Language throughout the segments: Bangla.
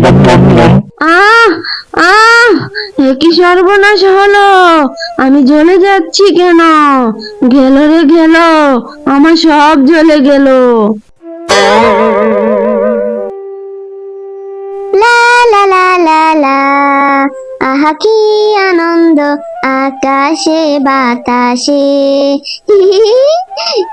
আহ আহ কি সর্বনাশ হলো? আমি জ্বলে যাচ্ছি কেন? গেল রে গেল, আমার সব জ্বলে গেল। আহা কি আনন্দ আকাশে, বাতাসে।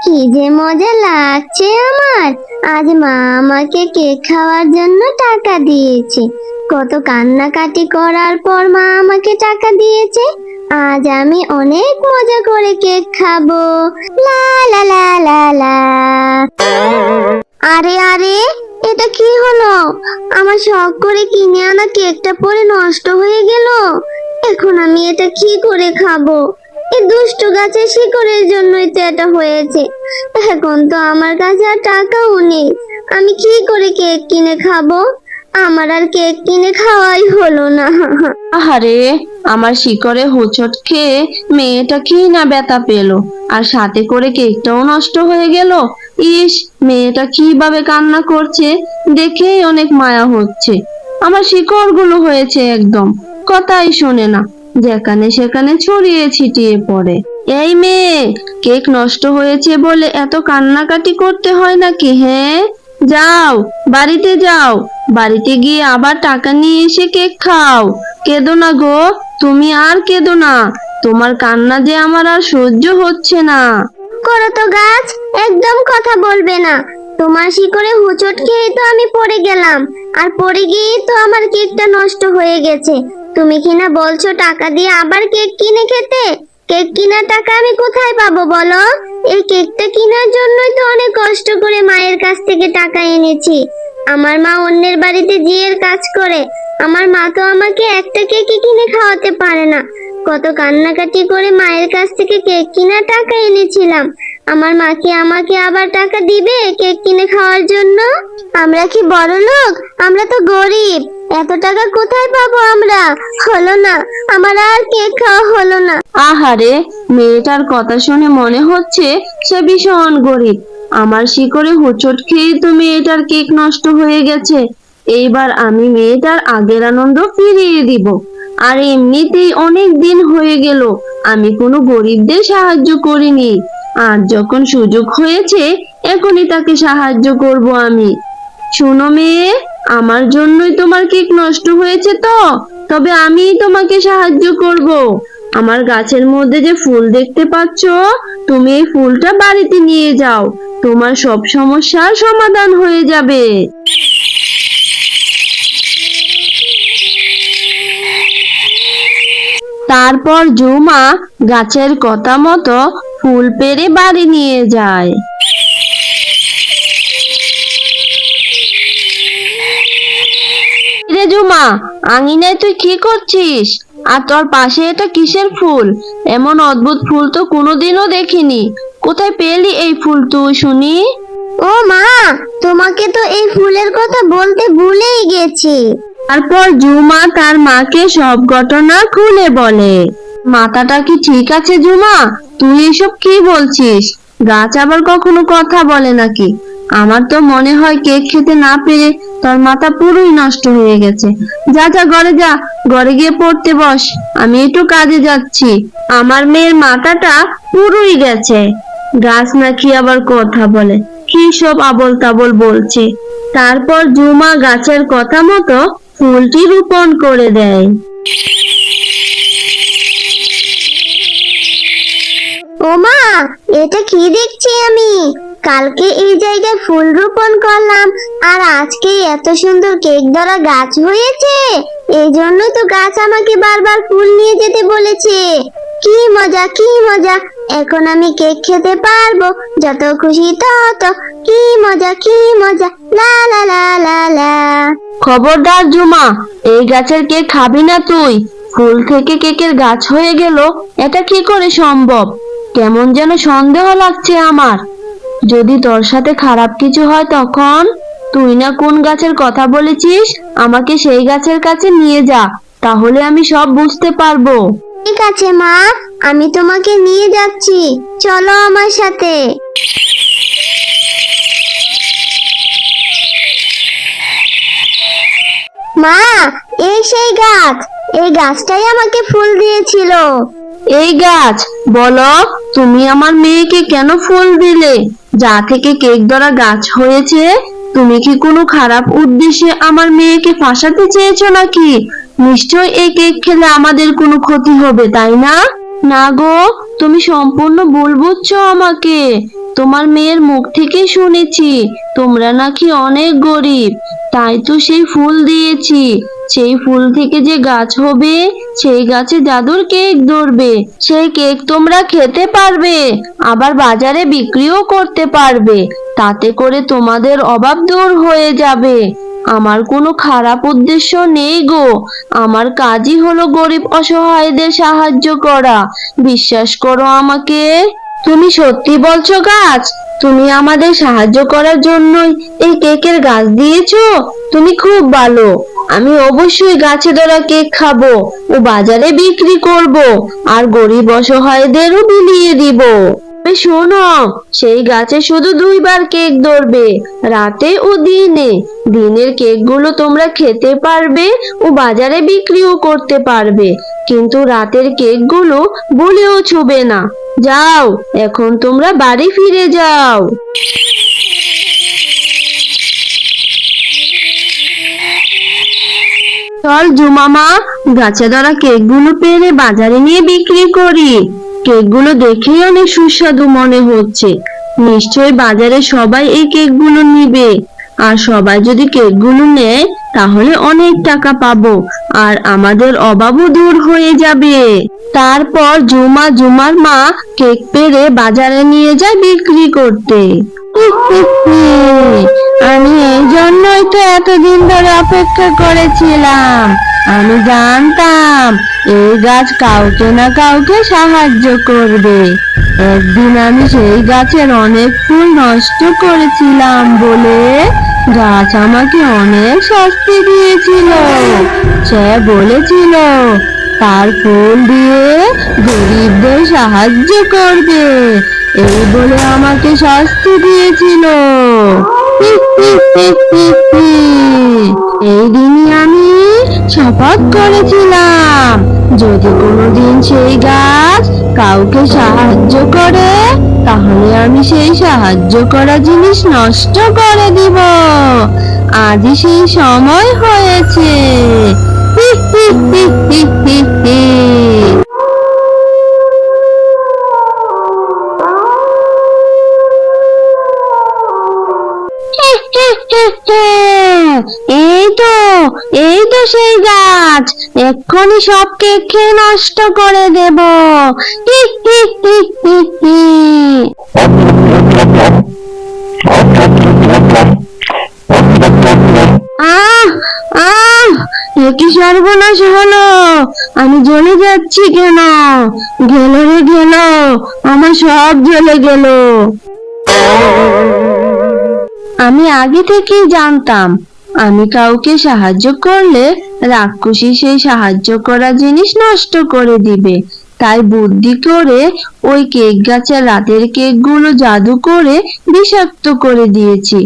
কি যে মজা লাগছে আমার। আজ মা আমাকে কেক খাওয়ার জন্য টাকা দিয়েছে। কত কান্নাকাটি করার পর মা আমাকে টাকা দিয়েছে। আজ আমি অনেক মজা করে কেক খাব। লা লা লা লা লা। আরে আরে, এটা কি হলো? আমার শখ করে কিনে আনা কেকটা পরে নষ্ট হয়ে গেল। এখন আমি এটা কি করে খাব? এই দুষ্ট গাছের শিকড়ের জন্যই তো এটা হয়েছে। এখন তো আমার কাছে আর টাকাও নেই। আমি কি করে কেক কিনে খাব? আমার আর কেক কিনে খাওয়াই হলো না। আহারে, আমার শিকড়ে হোঁচট খেয়ে মেয়েটা কি না ব্যথা পেল? আর সাথে করে কেকটাও নষ্ট হয়ে গেল? ইস, মেয়েটা কীভাবে কান্না করছে? দেখেই অনেক মায়া হচ্ছে। আমার শিকড়গুলো হয়েছে একদম, কথাই শোনে না। যেখানে সেখানে ছড়িয়ে ছিটিয়ে পড়ে। এই মেয়ে, কেক নষ্ট হয়েছে বলে এত কান্নাকাটি করতে হয় নাকি হ্যাঁ যাও, বাড়িতে যাও। বাড়িতে গিয়ে আবার টাকা নিয়ে এসে কেক খাও। কেঁদো না গো, তুমি আর কেঁদো না। তোমার কান্না যে আমার আর সহ্য হচ্ছে না। করো তো গাছ, একদম কথা বলবে না। তোমার শিকড়ে হুচট খেয়ে তো আমি পড়ে গেলাম। আর পড়ে গিয়ে তো আমার কেকটা নষ্ট হয়ে গেছে। তুমি কিনা বলছো টাকা দিয়ে আবার কেক কিনে খেতে? কেক কেনার টাকা আমি কোথায় পাবো বলো? এই কেকটা কেনার জন্যই তো অনেক কষ্ট করে মায়ের কাছ থেকে টাকা এনেছি। আমার মা অন্যের বাড়িতে জিয়ের কাজ করে। আমার মা তো আমাকে একটা কেকই কিনে খাওয়াতে পারে না। কত কান্নাকাটি করে মায়ের কাছ থেকে কেক কিনা টাকা এনেছিলাম। আমার মা কি আমাকে আবার টাকা দিবে কেক কিনে খাওয়ার জন্য? আমরা কি বড় লোক আমরা তো গরিব। এত টাকা কোথায় পাবো আমরা? হলো না। আমার আর কেক খাওয়া হলো না। আহারে, মেয়েটার কথা শুনে মনে হচ্ছে সে ভীষণ গরিব। আমার শিকড়ে হোঁচট খেয়ে তো মেয়েটার কেক নষ্ট হয়ে গেছে। এইবার আমি মেয়েটার আগের আনন্দ ফিরিয়ে দিব। আর এমনিতেই অনেক দিন হয়ে গেল। আমি কোনো গরিবদের সাহায্য করিনি। আর যখন সুযোগ হয়েছে, এখনই তাকে সাহায্য করব আমি। শোনো মেয়ে। আমার জন্যই তোমার কেক নষ্ট হয়েছে তো। তবে আমিই তোমাকে সাহায্য করব। আমার গাছের মধ্যে যে ফুল দেখতে পাচ্ছ, তুমি এই ফুলটা বাড়িতে নিয়ে যাও। তোমার সব সমস্যার সমাধান হয়ে যাবে। তারপর জুমা গাছের কথা মতো ফুল পেরে বাড়ি নিয়ে যায়। রে জুমা আঙিনায় তুই কি করছিস? আর তোর পাশে এটা কিসের ফুল? এমন অদ্ভুত ফুল তো কোনোদিনও দেখিনি। কোথায় পেলি এই ফুল তুই শুনি? ও মা তোমাকে তো এই ফুলের কথা বলতে ভুলেই গেছি। তারপর জুমা তার মাকে সব ঘটনা খুলে বলে। মাথাটা কি ঠিক আছে জুমা? তুই এসব কি বলছিস? গাছ আবার কখনো কথা বলে নাকি? আমার তো মনে হয় কেক খেতে না পেরে তোর মাথা পুরোই নষ্ট হয়ে গেছে। যা যা, ঘরে যা, ঘরে গিয়ে পড়তে বস। আমি একটু কাজে যাচ্ছি। আমার মেয়ের মাথাটা পুরোই গেছে। গাছ নাকি আবার কথা বলে। কি সব আবল তাবল বলছে। তারপর জুমা গাছের কথা মতো ফুলটি রোপণ করে দেয়। ও মা এটা কি দেখছি আমি? কালকে এই জায়গায় ফুল রোপণ করলাম। আর আজকে এত সুন্দর কেক ধরা গাছ হয়েছে। এই জন্যই তো গাছ আমাকে বারবার ফুল নিয়ে যেতে বলেছে। কি মজা কি মজা। এখন আমি কেক খেতে পারব। যত খুশি তত। কি মজা কি মজা। লা লা লা লা লা। খবরদার জুমা, এই গাছের কেক খাবি না তুই। ফুল থেকে কেকের গাছ হয়ে গেল। এটা কি করে সম্ভব? কেমন যেন সন্দেহ লাগছে আমার। যদি তোর সাথে খারাপ কিছু হয় তখন তুই না কোন গাছের কথা বলেছিস? আমাকে সেই গাছের কাছে নিয়ে যা তাহলে আমি সব বুঝতে পারব। ঠিক আছে মা। আমি তোমাকে নিয়ে যাচ্ছি। চলো আমার সাথে। মা এই সেই গাছ। এই গাছটাই আমাকে ফুল দিয়েছিল। এই গাছ? বলো, তুমি আমার মেয়েকে কেন ফুল দিলে? যা থেকে কেক ধরা গাছ হয়েছে, তুমি কি কোনো খারাপ উদ্দেশ্যে আমার মেয়েকে ফাঁসাতে চেয়েছো নাকি? নিশ্চয় এই কেক খেলে আমাদের কোনো ক্ষতি হবে, তাই না? না গো, তুমি সম্পূর্ণ ভুল বুঝছ আমাকে। তোমার মেয়ের মুখ থেকে শুনেছি, তোমরা নাকি অনেক গরিব, তাই তো সেই ফুল দিয়েছি। সেই ফুল থেকে যে গাছ হবে, সেই গাছে জাদুর কেক ধরবে, সেই কেক তোমরা খেতে পারবে, আবার বাজারে বিক্রিও করতে পারবে, তাতে করে তোমাদের অভাব দূর হয়ে যাবে। আমার কোনো খারাপ উদ্দেশ্য নেই গো, আমার কাজই হলো গরিব অসহায়দের সাহায্য করা, বিশ্বাস করো আমাকে। তুমি সত্যি বলছো গাছ, তুমি আমাদের সাহায্য করার জন্যই এই কেকের গাছ দিয়েছ, তুমি খুব ভালো। আমি অবশ্যই গাছে ধরা কেক খাব ও বাজারে বিক্রি করব আর গরিব অসহায়দেরও বিলিয়ে দিব। শোনো, সেই গাছে শুধু দুইবার কেক ধরবে, রাতে ও দিনে। দিনের কেকগুলো তোমরা খেতে পারবে ও বাজারে বিক্রিও করতে পারবে, কিন্তু রাতের কেকগুলো বলেও ছুবে না। যাও, এখন তোমরা বাড়ি ফিরে যাও। চল জুমামা গাছে ধরা কেকগুলো পেরে বাজারে নিয়ে বিক্রি করি। কেকগুলো দেখেই অনেক সুস্বাদু মনে হচ্ছে। নিশ্চয়ই বাজারে সবাই এই কেকগুলো নিবে। আর সবাই যদি কেকগুলো নেয়, তাহলে অনেক টাকা পাবো। আর আমাদের অভাবও দূর হয়ে যাবে। তারপর জুমা জুমার মা কেক পেরে বাজারে নিয়ে যায় বিক্রি করতে। আমি এই জন্যই তো এতদিন ধরে অপেক্ষা করেছিলাম। আমি জানতাম এই গাছ কাউকে না কাউকে সাহায্য করবে। একদিন আমি সেই গাছের অনেক ফুল নষ্ট করেছিলাম বলে গাছ আমাকে অনেক শাস্তি দিয়েছিল। সে বলেছিল, তার ফুল দিয়ে গরিবদের সাহায্য করবে। এই বলে আমাকে শাস্তি দিয়েছিল। এই দিনই আমি শপথ করেছিলাম। যদি কোনোদিন সেই গাছ কাউকে সাহায্য করে, তাহলে আমি সেই সাহায্য করা জিনিস নষ্ট করে দিব। আজই সেই সময় হয়েছে। এই তো এই তো সেই গাছ। এক্ষুনি সব কেক খেয়ে নষ্ট করে দেব। আহ আহ কি সর্বনাশ হলো? আমি জ্বলে যাচ্ছি কেন? গেল রে গেল, আমার সব জ্বলে গেল। আমি আগে থেকেই জানতাম, আমি কাউকে সাহায্য করলে রাক্ষসী সেই সাহায্য করা জিনিস নষ্ট করে দিবে। তাই বুদ্ধি করে ওই কেক গাছের রাতের কেকগুলো জাদু করে বিষাক্ত করে দিয়েছি।